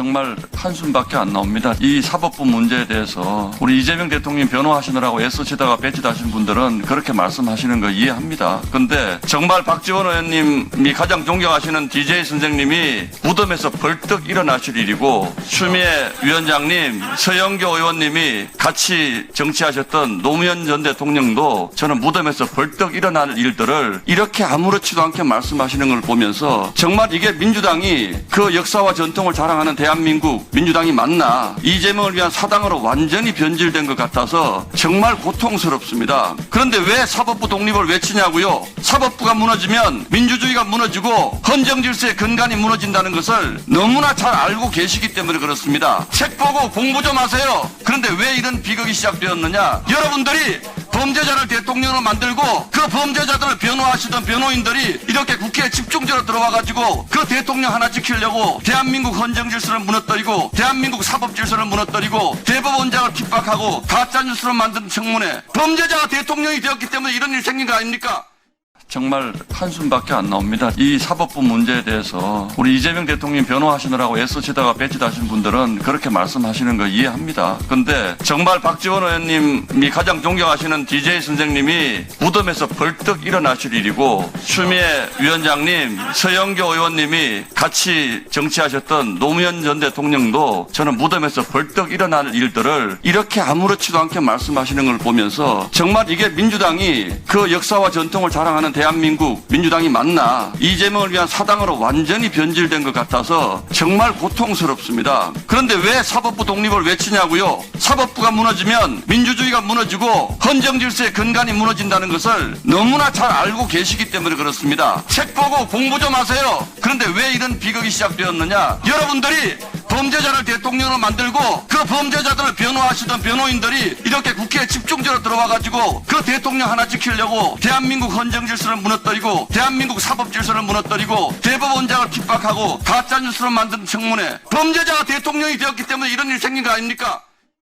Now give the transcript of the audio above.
정말 한숨밖에 안 나옵니다. 이 사법부 문제에 대해서 우리 이재명 대통령 변호하시느라고 애써치다가 뺏지다신 분들은 그렇게 말씀하시는 거 이해합니다. 근데 정말 박지원 의원님이 가장 존경하시는 DJ 선생님이 무덤에서 벌떡 일어나실 일이고 추미애 위원장님, 서영교 의원님이 같이 정치하셨던 노무현 전 대통령도 저는 무덤에서 벌떡 일어날 일들을 이렇게 아무렇지도 않게 말씀하시는 걸 보면서 정말 이게 민주당이 그 역사와 전통을 자랑하는 대 한민국 민주당이 맞나 이재명을 위한 사당으로 완전히 변질된 것 같아서 정말 고통스럽습니다. 그런데 왜 사법부 독립을 외치냐고요? 사법부가 무너지면 민주주의가 무너지고 헌정 질서의 근간이 무너진다는 것을 너무나 잘 알고 계시기 때문에 그렇습니다. 책 보고 공부 좀 하세요. 그런데 왜 이런 비극이 시작되었느냐? 여러분들이 범죄자를 대 통령으로 만들고 그 범죄자들을 변호하시던 변호인들이 이렇게 국회에 집중적으로 들어와 가지고 그 대통령 하나 지키려고 대한민국 헌정 질서를 무너뜨리고 대한민국 사법 질서를 무너뜨리고 대법원장을 핍박하고 가짜 뉴스로 만든 청문회 범죄자가 대통령이 되었기 때문에 이런 일이 생긴 거 아닙니까? 정말 한숨밖에 안 나옵니다. 이 사법부 문제에 대해서 우리 이재명 대통령 변호하시느라고 애써치다가 뺏지다신 분들은 그렇게 말씀하시는 거 이해합니다. 근데 정말 박지원 의원님이 가장 존경하시는 DJ 선생님이 무덤에서 벌떡 일어나실 일이고 추미애 위원장님, 서영교 의원님이 같이 정치하셨던 노무현 전 대통령도 저는 무덤에서 벌떡 일어날 일들을 이렇게 아무렇지도 않게 말씀하시는 걸 보면서 정말 이게 민주당이 그 역사와 전통을 자랑하는 대한민국 민주당이 맞나 이재명을 위한 사당으로 완전히 변질된 것 같아서 정말 고통스럽습니다. 그런데 왜 사법부 독립을 외치냐고요? 사법부가 무너지면 민주주의가 무너지고 헌정 질서의 근간이 무너진다는 것을 너무나 잘 알고 계시기 때문에 그렇습니다. 책 보고 공부 좀 하세요. 그런데 왜 이런 비극이 시작되었느냐? 여러분들이 범죄자를 대통령으로 만들고 그 범죄자들을 변호하시던 변호인들이 이렇게 국회에 집중적으로 들어와 가지고 그 대통령 하나 지키려고 대한민국 헌정 질서를 무너뜨리고 대한민국 사법 질서를 무너뜨리고 대법원장을 핍박하고 가짜 뉴스로 만든 청문회 범죄자가 대통령이 되었기 때문에 이런 일이 생긴 거 아닙니까?